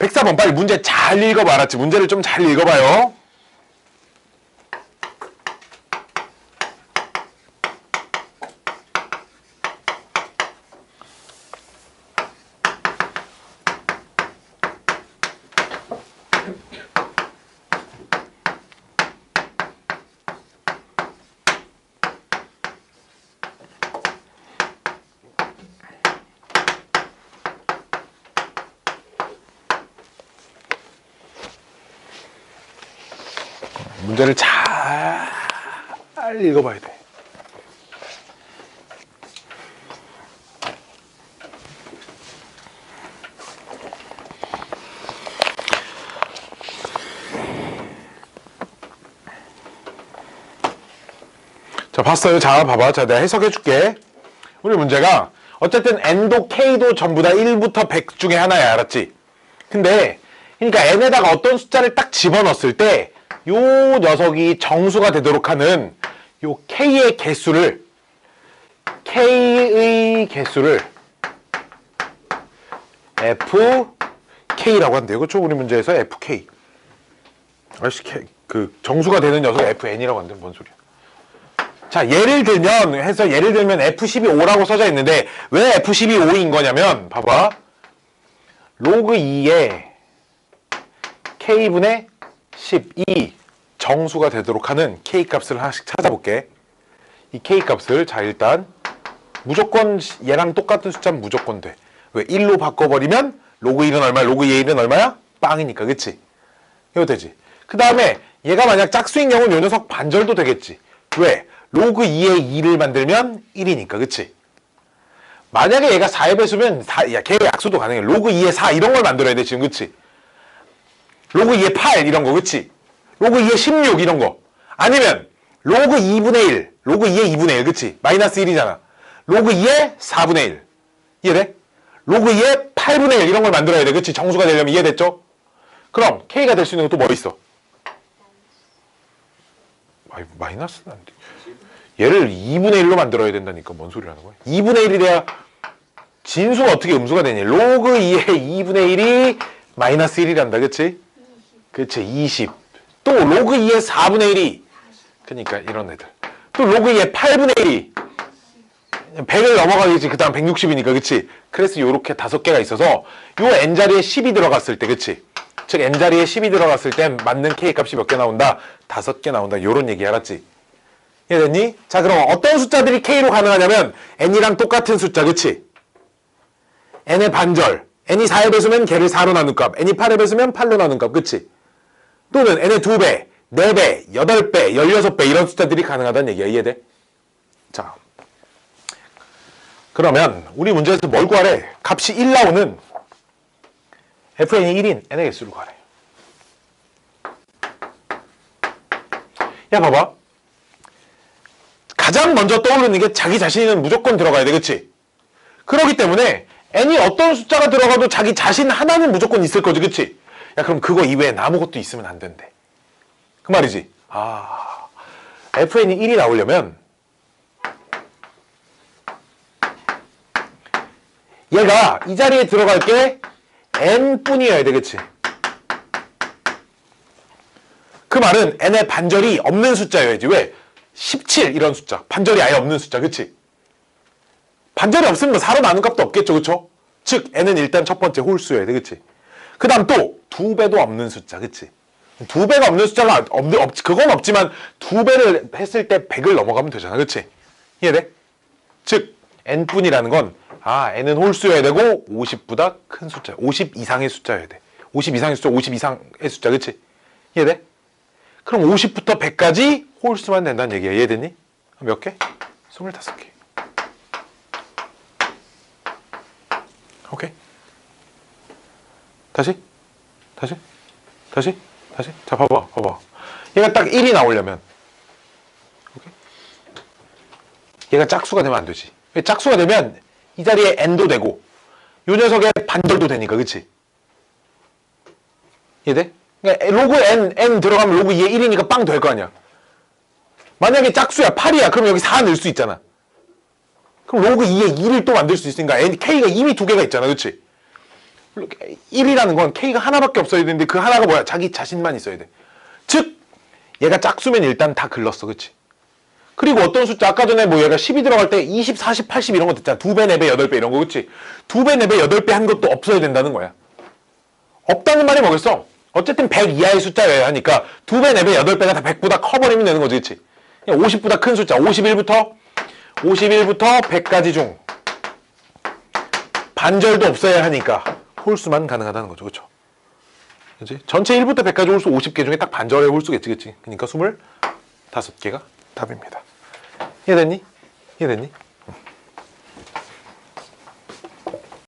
104번 빨리 문제 잘 읽어봐 알았지? 문제를 좀 잘 읽어봐요. 문제를 잘 읽어봐야 돼. 자, 봤어요? 자, 봐봐. 자, 내가 해석해 줄게. 우리 문제가 어쨌든 n도 k도 전부 다 1부터 100 중에 하나야. 알았지? 근데 그러니까 n에다가 어떤 숫자를 딱 집어넣었을 때 요 녀석이 정수가 되도록 하는 요 k의 개수를 k의 개수를 fk라고 한대요. 그렇죠? 우리 문제에서 fk. 아씨 그 정수가 되는 녀석 fn이라고 한대. 뭔 소리야? 자, 예를 들면 해서 예를 들면 F12 5라고 써져 있는데 왜 F12 5인 거냐면 봐봐. 로그 2에 K분의 12 정수가 되도록 하는 K 값을 하나씩 찾아볼게. 이 K 값을 자 일단 무조건 얘랑 똑같은 숫자는 무조건 돼. 왜? 1로 바꿔버리면 로그 1은 얼마야? 로그 2의 1은 얼마야? 빵이니까 그치? 이거 되지. 그 다음에 얘가 만약 짝수인 경우는 요 녀석 반절도 되겠지. 왜? 로그 2의 2를 만들면 1이니까 그치? 만약에 얘가 4의 배수면 4, 야, 걔 약수도 가능해. 로그 2의 4 이런 걸 만들어야 돼 지금 그치? 로그 2의 8 이런 거 그치? 로그 2의 16 이런 거 아니면 로그 2분의 1 로그 2의 2분의 1 그치? 마이너스 1이잖아 로그 2의 4분의 1 이해돼? 로그 2의 8분의 1 이런 걸 만들어야 돼 그치? 정수가 되려면 이해됐죠? 그럼 K가 될 수 있는 건또뭐 있어? 마이, 마이너스는 안 돼. 얘를 2분의 1로 만들어야 된다니까 뭔 소리라는 거야? 2분의 1이 돼야 진수가 어떻게 음수가 되니? 로그 2의 2분의 1이 마이너스 1이란다 그치? 그치 20. 또 로그 2의 4분의 1이 그러니까 이런 애들. 또 로그 2의 8분의 1이 100을 넘어가겠지. 그 다음 160이니까 그치? 그래서 요렇게 다섯 개가 있어서 요 n자리에 10이 들어갔을 때 그치? 즉 n자리에 10이 들어갔을 때 맞는 k 값이 몇 개 나온다? 다섯 개 나온다. 요런 얘기 알았지? 이해됐니? 자 그럼 어떤 숫자들이 k로 가능하냐면 n이랑 똑같은 숫자 그치? n의 반절 n이 4에 배수면 걔를 4로 나눈 값 n이 8에 배수면 8로 나눈 값 그치? 또는 n의 2배, 4배, 8배, 16배 이런 숫자들이 가능하다는 얘기야 이해돼? 자 그러면 우리 문제에서 뭘 구하래? 값이 1 나오는 fn이 1인 n의 개수를 구하래 야 봐봐 가장 먼저 떠오르는 게 자기 자신은 무조건 들어가야 돼 그치? 그렇기 때문에 n이 어떤 숫자가 들어가도 자기 자신 하나는 무조건 있을 거지 그치? 야 그럼 그거 이외엔 아무것도 있으면 안 된대 그 말이지 아 fn이 1이 나오려면 얘가 이 자리에 들어갈 게 n뿐이어야 돼 그치? 그 말은 n의 반절이 없는 숫자여야지 왜? 17 이런 숫자 반절이 아예 없는 숫자 그치? 반절이 없으면 4로 나눈 값도 없겠죠 그쵸? 즉 n은 일단 첫 번째 홀수여야 돼 그치? 그 다음 또 두 배도 없는 숫자 그치? 두 배가 없는 숫자가 없, 없, 그건 없지만 두 배를 했을 때 100을 넘어가면 되잖아 그치? 이해돼? 즉 n뿐이라는 건 아, n은 홀수여야 되고 50보다 큰 숫자 50 이상의 숫자여야 돼50 이상의 숫자 50 이상의 숫자 그치? 이해돼? 그럼 50부터 100까지 홀수만 된다는 얘기야. 이해됐니? 몇 개? 25개. 오케이. 다시? 다시? 다시? 다시? 자, 봐봐, 봐봐. 얘가 딱 1이 나오려면. 얘가 짝수가 되면 안 되지. 왜 짝수가 되면 이 자리에 n도 되고, 요 녀석의 반절도 되니까, 그치? 이해돼? 그러니까 로그 n, n 들어가면 로그 2에 1이니까 빵 될 거 아니야. 만약에 짝수야 8이야 그럼 여기 4 넣을 수 있잖아. 그럼 로그 2에 2를 또 만들 수 있으니까 n, k가 이미 두 개가 있잖아 그치? 1이라는 건 K가 하나밖에 없어야 되는데 그 하나가 뭐야? 자기 자신만 있어야 돼. 즉 얘가 짝수면 일단 다 글렀어. 그치? 그리고 어떤 숫자 아까 전에 뭐 얘가 10이 들어갈 때 20, 40, 80 이런 거 됐잖아. 2배, 4배, 8배 이런 거 그치? 2배, 4배, 8배 한 것도 없어야 된다는 거야. 없다는 말이 뭐겠어? 어쨌든 100 이하의 숫자여야 하니까 2배, 4배, 8배가 다 100보다 커버리면 되는 거지, 그치? 50보다 큰 숫자, 51부터 51부터 100까지 중 반절도 없어야 하니까 홀수만 가능하다는 거죠, 그렇죠? 그치? 전체 1부터 100까지 홀수 50개 중에 딱 반절의 홀수겠지? 그러니까 25개가 답입니다. 이해됐니? 이해됐니?